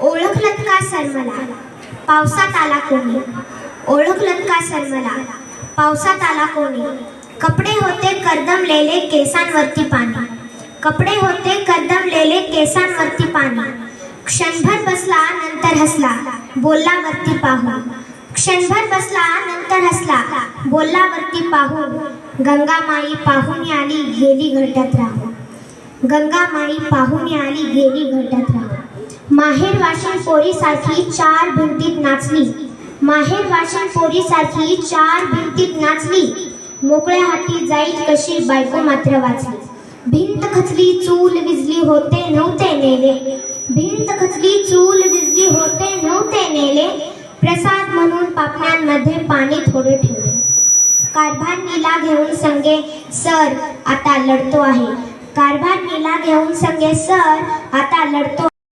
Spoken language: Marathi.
ओळखलत का सर मला? पावसात आला कोणी? ओळखलत का सर मला? पावसात आला कोणी? कपडे होते कर्दमलेले केसांवरती पाणी. कपडे होते कर्दमलेले केसांवरती पाणी. क्षणभर बसला नंतर हसला बोलला वरती पाहू. क्षणभर बसला नंतर हसला बोलला वरती पाहू. गंगामाई पाहून आली गेली घटत राहू. गंगामाई पाहून आली गेली घटत राहू. माहेर वाशिन पोरीसारखी चार भिंतीत नाचली. माहेर वाशिन पोरीसारखी चार भिंतीत नाचली. मोकळ्या हाती जाईल कशी बायको मात्र वाचली. भिंत खचली चूल विजली होते नव्हते नेले. भिंत खचली चूल विजली होते नव्हते नेले. प्रसाद म्हणून पापण्यांमध्ये पाणी थोडे ठेवले. कारभार नीला घेऊन संगे सर आता लढतो आहे. कारभार नीला घेऊन संगे सर आता लढतो